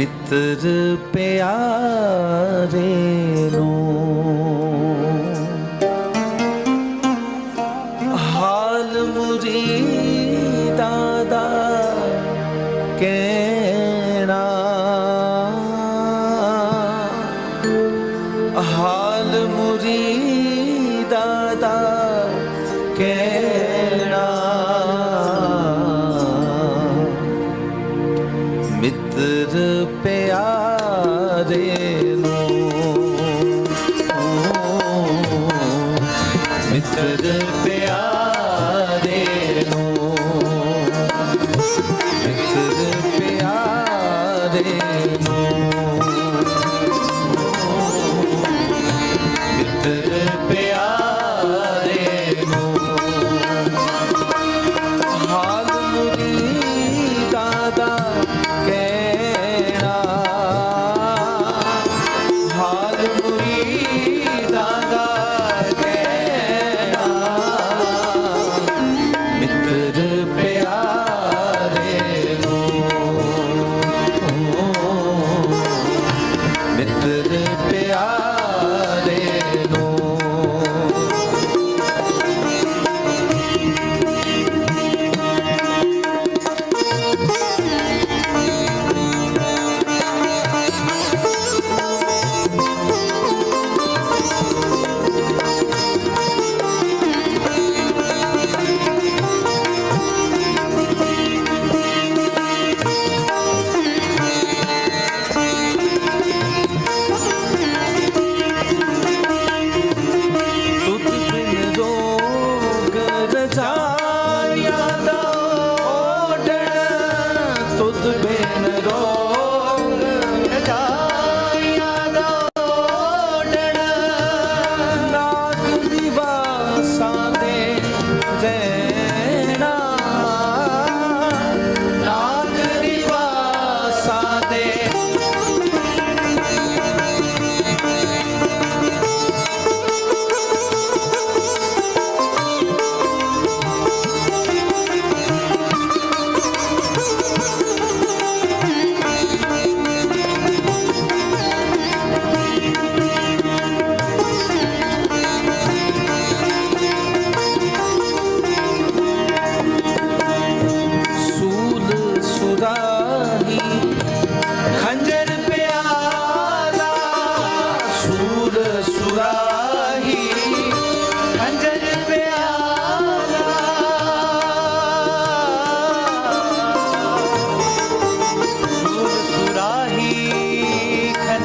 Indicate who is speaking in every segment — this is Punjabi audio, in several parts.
Speaker 1: ਮਿੱਤਰ ਪਿਆਰੇ ਨੂੰ। ਪਿਆਰੇ ਨੂੰ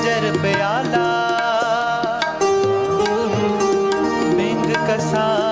Speaker 1: ਖੰਜਰ ਪਿਆਲਾ।
Speaker 2: ਬਿੰਗ ਕਸਾਈਆਂ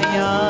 Speaker 1: माया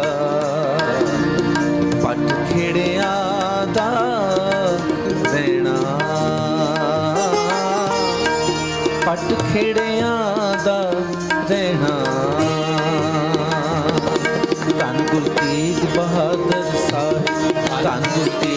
Speaker 1: ਖੇੜਿਆਂ ਦਾ ਰਹਿਣਾ। ਧੰਨ ਗੁਰੂ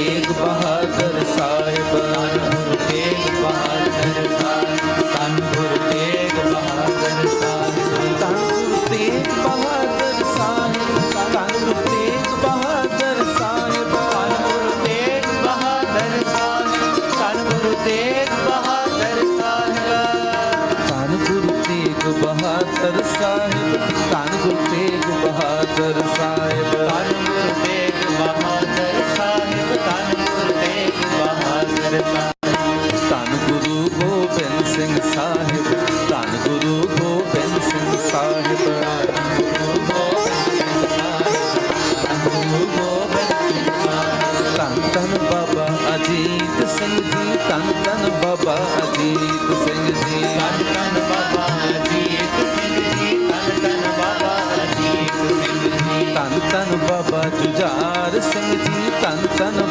Speaker 1: ਬਹਾਦਰ ਸਾਹਿਬ ਧੰਨ ਗੁਰੂ ਤੇਗ ਬਹਾਦਰ ਸਾਹਿਬ।
Speaker 2: ਧੰਨ ਗੁਰੂ ਤੇਗ ਬਹਾਦਰ ਸਾਹਿਬ
Speaker 1: ਧੰਨ ਗੁਰੂ ਤੇਗ ਬਹਾਦਰ ਸਾਹਿਬ। ਧੰਨ ਗੁਰੂ ਗੋਬਿੰਦ ਸਿੰਘ ਸਾਹਿਬ ਧੰਨ ਗੁਰੂ ਗੋਬਿੰਦ ਸਿੰਘ ਸਾਹਿਬ। ਧੰਨ ਧੰਨ ਬਾਬਾ ਅਜੀਤ ਸਿੰਘ ਜੀ ਧੰਨ ਧੰਨ ਬਾਬਾ ਅਜੀਤ ਸਿੰਘ ਜੀ।
Speaker 2: ਧੰਨ ਧੰਨ
Speaker 1: sana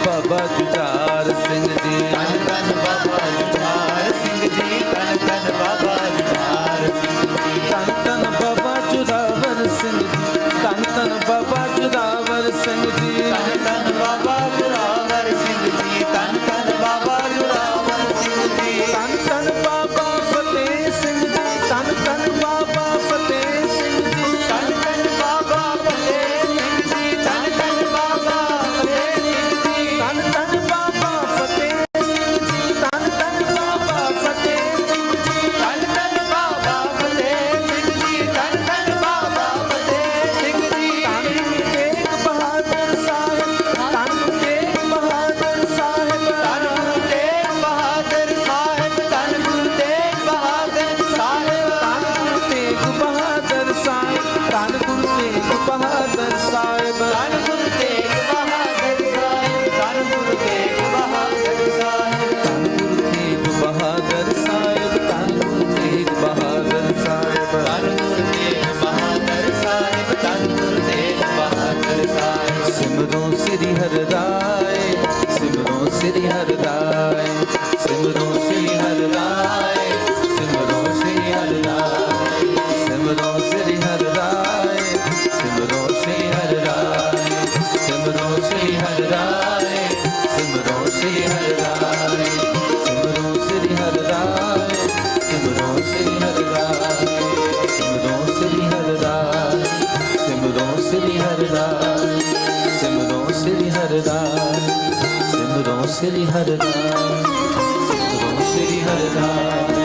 Speaker 1: ਸ੍ਰੀ ਹਰਿ ਸਿਮਰੋ ਸ੍ਰੀ ਹਰਦਾ श्री हरदा श्री हरदा